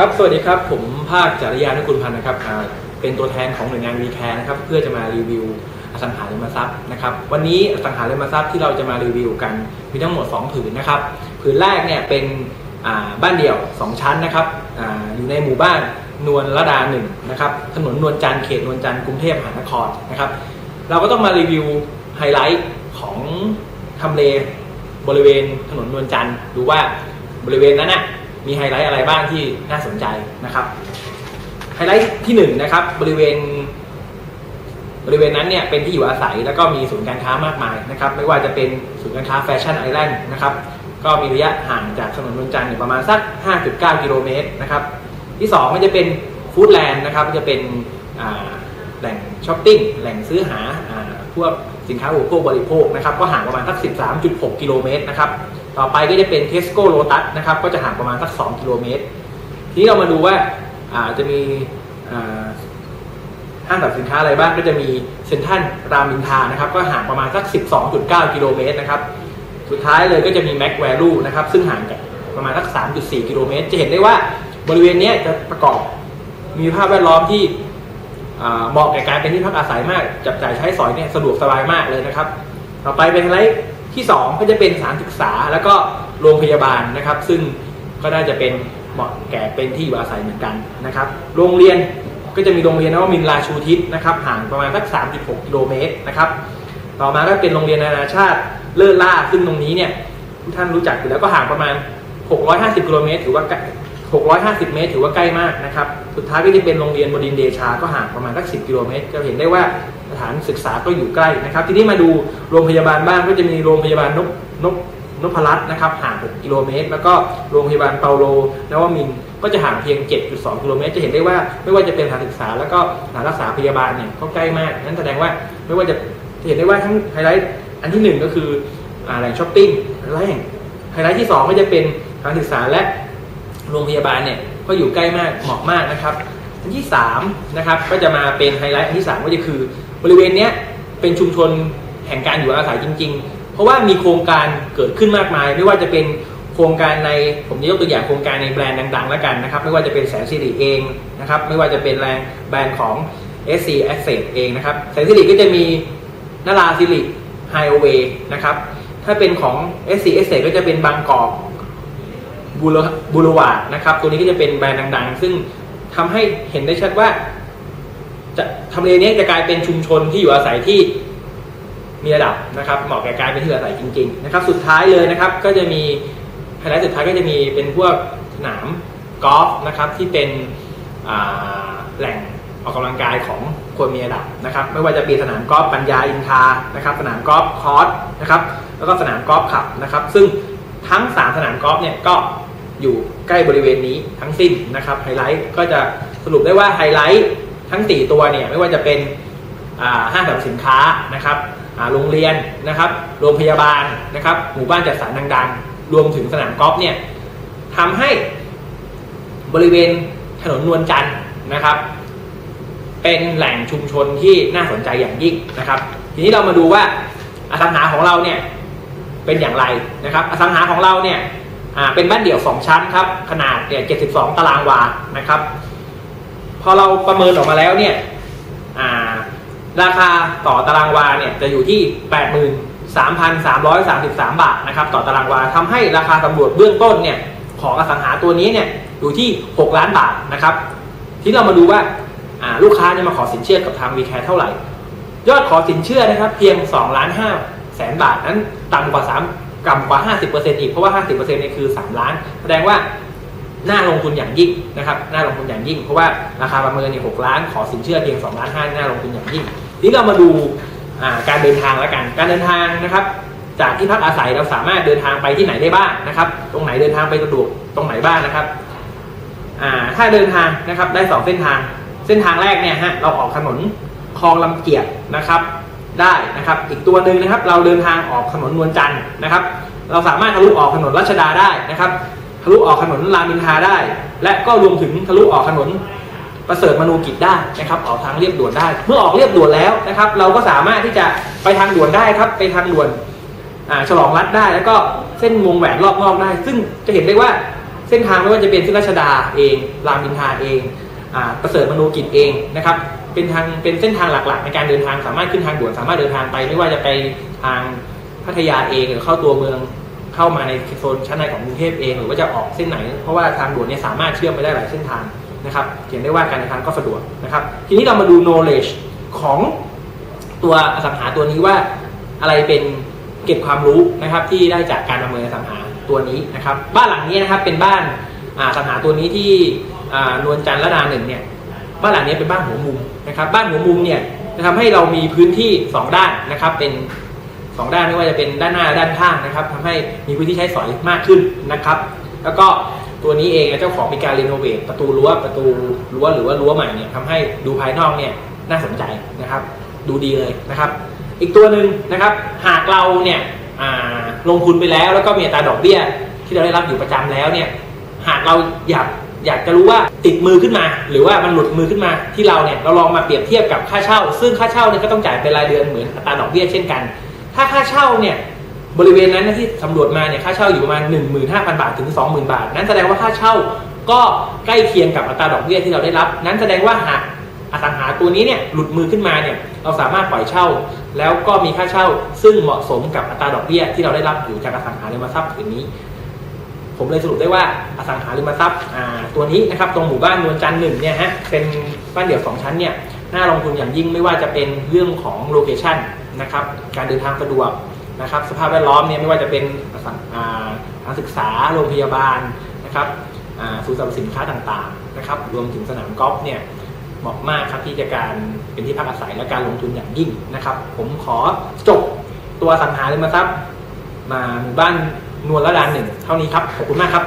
ครับ สวัสดีครับ ผมภาคจริยานุกุลพันธ์นะครับ เป็นตัวแทนของหน่วยงานวีแคร์นะครับ เพื่อจะมารีวิวอสังหาริมทรัพย์นะครับ วันนี้อสังหาริมทรัพย์ที่เราจะมารีวิวกันมีทั้งหมด 2 ผืนนะครับ ผืนแรกเนี่ยเป็นบ้านเดี่ยว 2 ชั้นนะครับออยู่ในหมู่บ้านนวลระดาหนึ่งนะครับ ถนนนวลจันทร์เขตนวลจันทร์กรุงเทพมหานครนะครับ เราก็ต้องมารีวิวไฮไลท์ของทำเลบริเวณถนนนวลจันทร์ดูว่าบริเวณนั้นน่ะ มีไฮไลท์อะไรบ้างที่น่าสนใจนะครับไฮไลท์ที่หนึ่งนะครับบริเวณ บริเวณนั้นเนี่ยเป็นที่อยู่อาศัยแล้วก็มีศูนย์การค้ามากมายนะครับ ไม่ว่าจะเป็นศูนย์การค้าแฟชั่นไอแลนด์นะครับก็มีระยะห่างจากถนนนวลจันทร์อยู่ประมาณสัก 5.9 กิโลเมตรนะครับ ที่2ก็จะเป็นฟู้ดแลนด์นะครับจะเป็นแหล่งช้อปปิ้งแหล่งซื้อหาพวกสินค้าอุปโภคบริโภคนะครับ ก็ห่างประมาณสัก 13.6 กิโลเมตรนะครับ ต่อไปก็จะเป็นเทสโก้โ t ตัสนะครับ ก็จะห่างประมาณสัก 2 กิโลเมตร ทีนี้เรามาดูว่าอาจะมีห้างสรรพสินค้าอะไรบ้างก็จะมีเซ็นทรัลรามอินทานะครับ ก็ห่างประมาณสัก 12.9 กิโลเมตรนะครับ สุดท้ายเลยก็จะมีแม็กแวลูนะครับ ซึ่งห่างจากประมาณสัก 3.4 กิโลเมตร จะเห็นได้ว่าบริเวณนี้จะประกอบมีภาพแวดล้อมที่เหมาะแก่การเป็นที่พักอาศัยมาก จับจ่ายใช้สอยเนี่ยสะดวกสบายมากเลยนะครับ ต่อไปเป็นไฮไลท์ ที่ 2 ก็จะเป็นสถานศึกษาแล้วก็โรงพยาบาลนะครับ ซึ่งก็น่าจะเป็นเหมาะแก่เป็นที่อยู่อาศัยเหมือนกันนะครับ โรงเรียนก็จะมีโรงเรียนนวมินราชูทิศนะครับห่างประมาณสัก 3.6 กิโลเมตรนะครับต่อมาก็เป็นโรงเรียนนานาชาติเลิศล่าซึ่งตรงนี้เนี่ยทุกท่านรู้จักอยู่แล้วก็ห่างประมาณ 650 กิโลเมตรถือว่า650 เมตรถือว่าใกล้มากนะครับ สุดท้ายก็จะเป็นโรงเรียนบดินเดชา ก็ห่างประมาณสัก 10 กิโลเมตร จะเห็นได้ว่า สถานศึกษาก็อยู่ใกล้นะครับ ทีนี้มาดูโรงพยาบาลบ้างก็จะมีโรงพยาบาลนกนกนพรัตน์นะครับห่าง 6 กิโลเมตร แล้วก็โรงพยาบาลเปาโลนวมินก็จะห่างเพียง 7.2 กิโลเมตร จะเห็นได้ว่าไม่ว่าจะเป็นสถานศึกษา แล้วก็สถานรักษาพยาบาลเนี่ยก็ใกล้มาก นั่นแสดงว่าไม่ว่าจะเห็นได้ว่าทั้งไฮไลท์อันที่หนึ่งก็คืออ่าแหล่งช้อปปิ้งไฮไลท์แห่งไฮไลท์ที่สองก็จะเป็นสถานศึกษาและโรงพยาบาลเนี่ยก็อยู่ใกล้มากเหมาะมากนะครับอันที่3นะครับก็จะมาเป็นไฮไลท์อันที่ 3 ก็จะคือ บริเวณเนี้ยเป็นชุมชนแห่งการอยู่อาศัยจริง ๆ เพราะว่ามีโครงการเกิดขึ้นมากมาย ไม่ว่าจะเป็นโครงการในผมจะยกตัวอย่างโครงการในแบรนด์ดังๆแล้วกันนะครับ ไม่ว่าจะเป็นแสนสิริเองนะครับไม่ว่าจะเป็นแรงแบรนด์ของ SC Asset เองนะครับแสนสิริก็จะมีนาราสิริไฮโอเวย์นะครับถ้าเป็นของ SC Asset ก็จะเป็นบางกอกบูโรบูโรวาดนะครับตัวนี้ก็จะเป็นแบรนด์ดัง ๆ ซึ่งทำให้เห็นได้ชัดว่า จะทำเลนี้จะกลายเป็นชุมชนที่อยู่อาศัยที่มีระดับนะครับเหมาะแก่การเป็นที่อาศัยจริง ๆ นะครับ สุดท้ายเลยนะครับ ก็จะมีไฮไลท์สุดท้ายก็จะมีเป็นพวกสนามกอล์ฟนะครับที่เป็นแหล่งออกกำลังกายของคนมีระดับนะครับ ไม่ว่าจะเป็นสนามกอล์ฟปัญญาอินทานะครับ สนามกอล์ฟคอร์สนะครับ แล้วก็สนามกอล์ฟขับนะครับ ซึ่งทั้ง 3 สนามกอล์ฟเนี่ยก็อยู่ใกล้บริเวณนี้ทั้งสิ้นนะครับไฮไลท์ก็จะสรุปได้ว่าไฮไลท์ ทั้ง 4 ตัวเนี่ยไม่ว่าจะเป็นห้างสรรพสินค้านะครับโรงเรียนนะครับโรงพยาบาลนะครับหมู่บ้านจัดสรรดังๆ รวมถึงสนามกอล์ฟเนี่ยทำให้บริเวณถนนนวลจันทร์นะครับ เป็นแหล่งชุมชนที่น่าสนใจอย่างยิ่งนะครับ ทีนี้เรามาดูว่าอสังหาของเราเนี่ยเป็นอย่างไรนะครับ อสังหาของเราเนี่ยเป็นบ้านเดี่ยว 2 ชั้นครับขนาดเนี่ย72 ตารางวานะครับ พอเราประเมินออกมาแล้วเนี่ยราคาต่อตารางวาเนี่ยจะอยู่ที่ 83,333 บาทนะครับต่อตารางวาทำให้ราคาตำรวจเบื้องต้นเนี่ยของอสังหาตัวนี้เนี่ยอยู่ที่ 6 ล้านบาทนะครับ ที่เรามาดูว่าอ่าลูกค้าเนี่ยมาขอสินเชื่อกับทางวีแคร์เท่าไหร่ ยอดขอสินเชื่อนะครับเพียง2ล้าน5แสนบาทนั้นต่ำกว่า 3 ต่ำกว่า 50%อีก เพราะว่า 50%เนี่ยคือ 3 ล้าน แสดงว่า น่าลงทุนอย่างยิ่งนะครับน่าลงทุนอย่างยิ่ง เพราะว่าราคาประเมินเนี่ย6ล้านขอสินเชื่อเพียง2ล้าน5น่าลงทุนอย่างยิ่งทีนี้เรามาดูการเดินทางแล้วกัน การเดินทางนะครับ จากที่พักอาศัยเราสามารถเดินทางไปที่ไหนได้บ้างนะครับ ตรงไหนเดินทางไปสะดวกตรงไหนบ้างนะครับถ้าเดินทางนะครับได้สองเส้นทาง เส้นทางแรกเนี่ยฮะเราออกถนนคลองลำเกียร์นะครับได้นะครับอีกตัวหนึ่งนะครับ เราเดินทางออกถนนนวลจันทร์นะครับ เราสามารถทะลุออกถนนรัชดาได้นะครับ ทะลุออกถนนรามอินทราได้ และก็รวมถึงทะลุออกถนนประเสริฐมนูกิจได้นะครับออกทางเรียบด่วนได้ เมื่อออกเรียบด่วนแล้วนะครับ เราก็สามารถที่จะไปทางด่วนได้ครับ ไปทางด่วนฉลองรัฐได้ แล้วก็เส้นวงแหวนรอบนอกได้ ซึ่งจะเห็นได้ว่าเส้นทางไม่ว่าจะเป็นเส้นรัชดาเอง รามอินทราเองอประเสริฐมนูกิจเองนะครับเป็นทางเป็นเส้นทางหลักๆ ในการเดินทางสามารถขึ้นทางด่วนสามารถเดินทางไป ไม่ว่าจะไปทางพัทยาเองหรือเข้าตัวเมือง เข้ามาในโซนชั้นในของกรุงเทพเองหรือว่าจะออกเส้นไหน เพราะว่าทางด่วนเนี่ยสามารถเชื่อมไปได้หลายเส้นทางนะครับเห็นได้ว่าการเดินทางก็สะดวกนะครับ ทีนี้เรามาดู knowledge ของตัวอสังหาตัวนี้ว่าอะไรเป็นเก็บความรู้นะครับที่ได้จากการประเมินอสังหาตัวนี้นะครับ บ้านหลังนี้นะครับเป็นบ้านอสังหาตัวนี้ที่นวลจันทร์ละดาหนึ่งเนี่ยบ้านหลังนี้เป็นบ้านหัวมุมนะครับ บ้านหัวมุมเนี่ยจะทำให้เรามีพื้นที่ 2 ด้านนะครับเป็น 2 ด้านไม่ว่าจะเป็นด้านหน้าด้านข้างนะครับทำให้มีพื้นที่ใช้สอยมากขึ้นนะครับ แล้วก็ตัวนี้เองเจ้าของมีการรีโนเวทประตูรั้วประตูรั้วหรือว่ารั้วใหม่เนี่ยทำให้ดูภายนอกเนี่ยน่าสนใจนะครับ ดูดีเลยนะครับ อีกตัวหนึ่งนะครับ หากเราเนี่ยลงทุนไปแล้ว แล้วก็มีอัตราดอกเบี้ย ที่เราได้รับอยู่ประจำแล้วเนี่ยหากเราอยากอยากจะรู้ว่าติดมือขึ้นมา หรือว่ามันหลุดมือขึ้นมาที่เราเนี่ยเราลองมาเปรียบเทียบกับค่าเช่า ซึ่งค่าเช่าเนี่ยก็ต้องจ่ายเป็นรายเดือนเหมือนอัตราดอกเบี้ยเช่นกัน ถ้าค่าเช่าเนี่ยบริเวณนั้นที่สำรวจมาเนี่ยค่าเช่าอยู่ประมาณ 15,000 บาทถึง 20,000 บาท นั้นแสดงว่าค่าเช่าก็ใกล้เคียงกับอัตราดอกเบี้ยที่เราได้รับ นั้นแสดงว่าหากอสังหาตัวนี้เนี่ยหลุดมือขึ้นมาเนี่ยเราสามารถปล่อยเช่า แล้วก็มีค่าเช่า ซึ่งเหมาะสมกับอัตราดอกเบี้ยที่เราได้รับอยู่จากอสังหาริมทรัพย์ผืนนี้ ผมเลยสรุปได้ว่าอสังหาริมทรัพย์อ่าตัวนี้นะครับตรงหมู่บ้านนวลจันทร์หนึ่งเนี่ยฮะเป็นบ้านเดี่ยวสองชั้นเนี่ยน่าลงทุนอย่างยิ่งไม่ว่าจะเป็นเรื่องของโลเคชั่น นะครับ การเดินทางสะดวกนะครับ สภาพแวดล้อมเนี่ยไม่ว่าจะเป็นอสังอ่าการศึกษาโรงพยาบาลนะครับศูนย์สรรพสินค้าต่างๆนะครับ รวมถึงสนามกอล์ฟเนี่ยเหมาะมากครับที่จะการเป็นที่พักอาศัยและการลงทุนอย่างยิ่งนะครับ ผมขอจบตัวสังหาริมทรัพย์มาหมู่บ้านนวลละดานหนึ่งเท่านี้ครับขอบคุณมากครับ